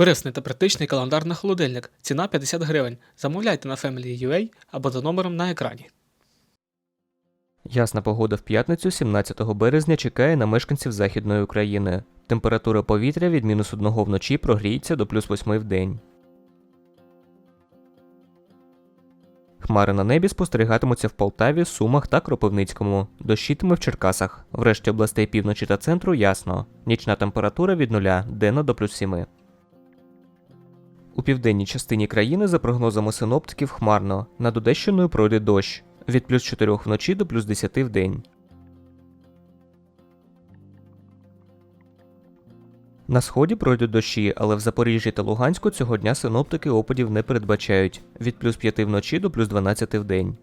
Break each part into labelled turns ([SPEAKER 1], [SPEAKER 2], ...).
[SPEAKER 1] Корисний та практичний календар на холодильник. Ціна 50 гривень. Замовляйте на Family.ua або за номером на екрані.
[SPEAKER 2] Ясна погода в п'ятницю, 17 березня, чекає на мешканців Західної України. Температура повітря від мінус 1 вночі прогріється до плюс 8 в день. Хмари на небі спостерігатимуться в Полтаві, Сумах та Кропивницькому. Дощитиме в Черкасах. В решті областей півночі та центру ясно. Нічна температура від 0, денна до плюс 7. У південній частині країни, за прогнозами синоптиків, хмарно. Над Одещиною пройде дощ від плюс 4 вночі до плюс 10 в день. На сході пройдуть дощі, але в Запоріжжі та Луганську цього дня синоптики опадів не передбачають від плюс 5 вночі до плюс 12 в день.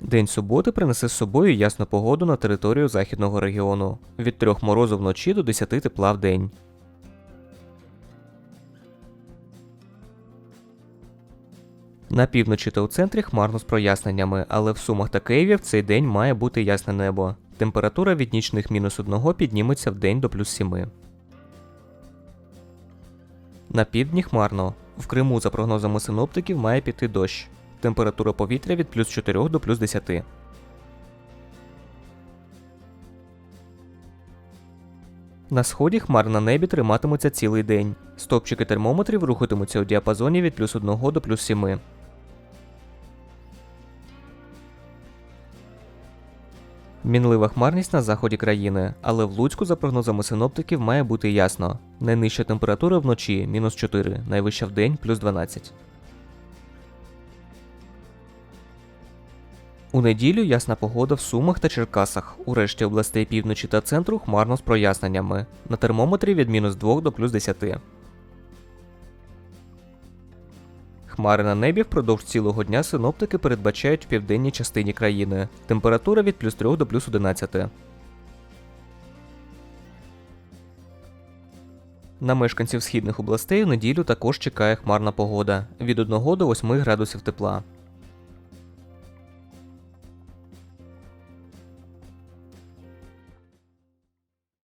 [SPEAKER 2] День суботи принесе з собою ясну погоду на територію західного регіону від 3 морозу вночі до 10 тепла в день. На півночі та у центрі хмарно з проясненнями, але в Сумах та Києві в цей день має бути ясне небо. Температура від нічних мінус 1 підніметься в день до плюс 7. На півдні хмарно. В Криму, за прогнозами синоптиків, має піти дощ. Температура повітря від плюс 4 до плюс 10. На сході хмар на небі триматимуться цілий день. Стопчики термометрів рухатимуться у діапазоні від плюс 1 до плюс 7. Мінлива хмарність на заході країни, але в Луцьку, за прогнозами синоптиків, має бути ясно. Найнижча температура вночі мінус 4, найвища в день плюс 12. У неділю ясна погода в Сумах та Черкасах. У решті областей півночі та центру хмарно з проясненнями. На термометрі від мінус 2 до плюс 10. Хмари на небі впродовж цілого дня синоптики передбачають в південній частині країни. Температура від плюс 3 до плюс 11. На мешканців східних областей у неділю також чекає хмарна погода від 1 до 8 градусів тепла.